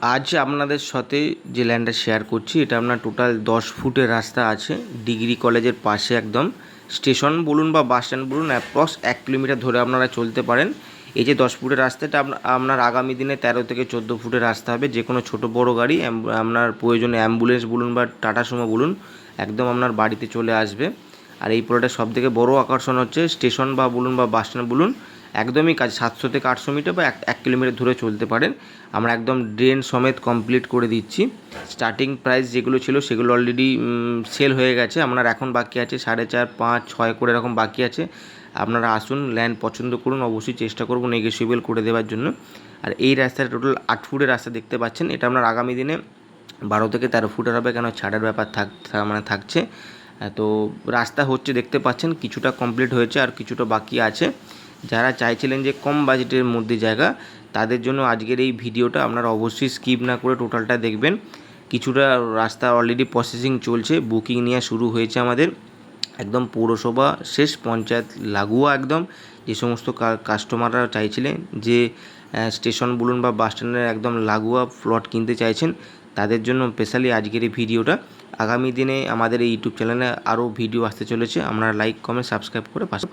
আজ আপনাদের সাথে যে ল্যান্ডটা শেয়ার করছি, এটা আপনার টোটাল দশ ফুটের রাস্তা আছে, ডিগ্রি কলেজের পাশে একদম। স্টেশন বলুন বা বাস স্ট্যান্ড বলুন অ্যাপ্রক্স এক কিলোমিটার ধরে আপনারা চলতে পারেন। এই যে দশ ফুটের রাস্তাটা আপনা- আপনার আগামী দিনে তেরো থেকে চোদ্দ ফুটের রাস্তা হবে। যে কোনো ছোটো বড়ো গাড়ি আপনার প্রয়োজনে অ্যাম্বুলেন্স বলুন বা টাটা সুমো বলুন, একদম আপনার বাড়িতে চলে আসবে। আর এই পুরোটা সব থেকে বড়ো আকর্ষণ হচ্ছে স্টেশন বা বলুন বা বাস স্ট্যান্ড বলুন একদমই কাজ সাতশো থেকে আটশো মিটার বা এক কিলোমিটার ধরে চলতে পারেন। আমরা একদম ড্রেন সমেত কমপ্লিট করে দিচ্ছি। স্টার্টিং প্রাইস যেগুলো ছিল সেগুলো অলরেডি সেল হয়ে গেছে। আপনার এখন বাকি আছে সাড়ে চার, পাঁচ, ছয় করে এরকম বাকি আছে। আপনারা আসুন ল্যান্ড পছন্দ করুন, অবশ্যই চেষ্টা করব নেগোসিয়েবল করে দেওয়ার জন্য। আর এই রাস্তাটা টোটাল আট ফুটের রাস্তা দেখতে পাচ্ছেন। এটা আপনার আগামী দিনে বারো থেকে তেরো ফুটের হবে, কেন ছাড়ের ব্যাপার থাক মানে থাকছে। তো রাস্তা হচ্ছে দেখতে পাচ্ছেন, কিছুটা কমপ্লিট হয়েছে আর কিছুটা বাকি আছে। যারা চাইছিলেন যে কম বাজেটের মধ্যে জায়গা, তাদের জন্য আজকের এই ভিডিওটা আপনারা অবশ্যই স্কিপ না করে টোটালটা দেখবেন। কিছুটা রাস্তা অলরেডি প্রসেসিং চলছে বুকিং নেওয়া শুরু হয়েছে আমাদের। একদম পৌরসভা শেষ, পঞ্চায়েত লাগুয়া একদম। যে সমস্ত কাস্টমাররা চাইছিলেন যে স্টেশন বলুন বা বাস স্ট্যান্ডের একদম লাগুয়া প্লট কিনতে চাইছেন, তাদের জন্য স্পেশালি আজকের এই ভিডিওটা। আগামী দিনে আমাদের এই ইউটিউব চ্যানেলে আরও ভিডিও আসতে চলেছে। আপনারা লাইক কমেন্ট সাবস্ক্রাইব করে পাশে